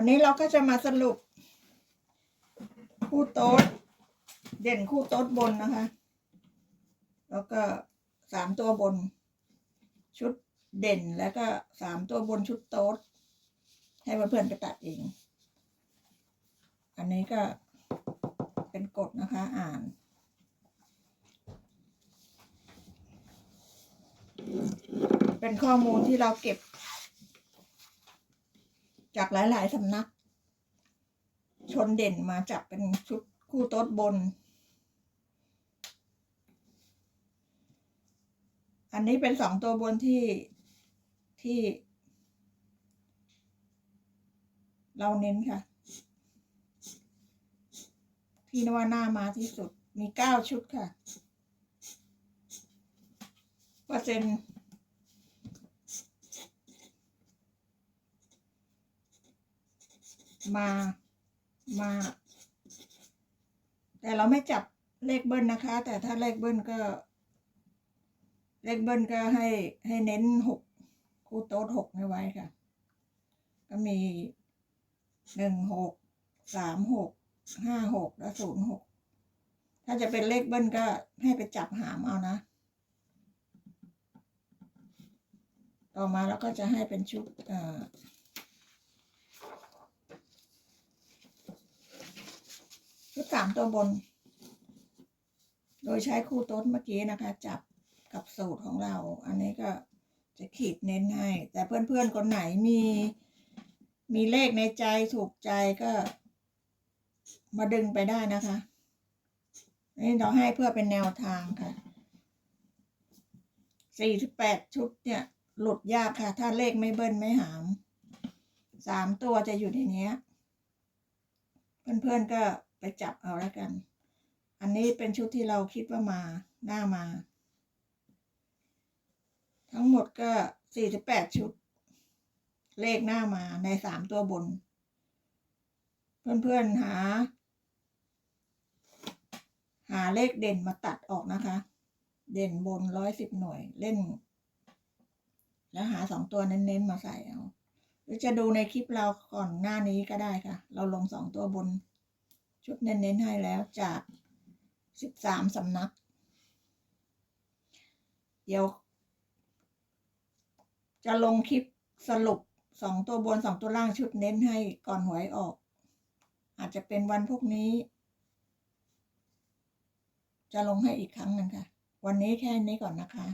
วันนี้เราก็จะมาสรุป คู่โต๊ด เด่นคู่โต๊ดบนนะคะ แล้วก็สามตัวบน ชุดเด่นแล้วก็สามตัวบนชุดโต๊ด ให้เพื่อนๆไปตัดเอง อันนี้ก็เป็นกฎนะคะอ่านเป็นข้อมูลที่เราเก็บ จากหลาย ๆสำนัก ชนเด่นมาจับเป็นชุดคู่โต๊ดบน อันนี้เป็นสองตัวบนที่ที่ เราเน้นค่ะ ที่นว่าหน้ามาที่สุดมีเก้าชุดค่ะ เปอร์เซ็นต์ มามา แต่เราไม่จับเลขเบิ้ลนะคะ แต่ถ้าเลขเบิ้ลก็ เลขเบิ้ลก็ให้ให้เน้นหกคู่โต๊ดหกไว้ค่ะ ก็มีหนึ่งหกสามหกห้าหกและศูนย์หกถ้าจะเป็นเลขเบิ้ลก็ให้ไปจับหามเอานะ ต่อมาแล้วก็จะให้เป็นชุดเอ่อ ชุดสามตัวบน โดยใช้คู่โต๊ดเมื่อกี้นะคะ จับกับสูตรของเรา อันนี้ก็จะขีดเน้นให้ แต่เพื่อนๆคนไหนมี มีเลขในใจถูกใจก็มาดึงไปได้นะคะ นี่เราให้เพื่อเป็นแนวทางค่ะ สี่สิบแปดชุดเนี่ย หลุดยากค่ะ ถ้าเลขไม่เบิ้ลไม่หาม สามตัวจะอยู่ในนี้ เพื่อนๆก็ ไปจับเอาแล้วกัน อันนี้เป็นชุดที่เราคิดว่ามาหน้ามา ทั้งหมดก็สี่สิบแปดชุด เลขหน้ามาในสามตัวบน เพื่อนๆหา หาเลขเด่นมาตัดออกนะคะ เด่นบนร้อยสิบหน่วยเล่น แล้วหาสองตัวเน้นๆมาใส่เอาหรือจะดูในคลิปเราก่อนหน้านี้ก็ได้ค่ะ เราลงสองตัวบน ชุดเน้นๆให้แล้วจากสิบสามสำนัก เดี๋ยว จะลงคลิปสรุปสองตัวบนสองตัวล่างชุดเน้นให้ก่อนหวยออก อาจจะเป็นวันพวกนี้ จะลงให้อีกครั้งหนึ่งค่ะ วันนี้แค่นี้ก่อนนะคะ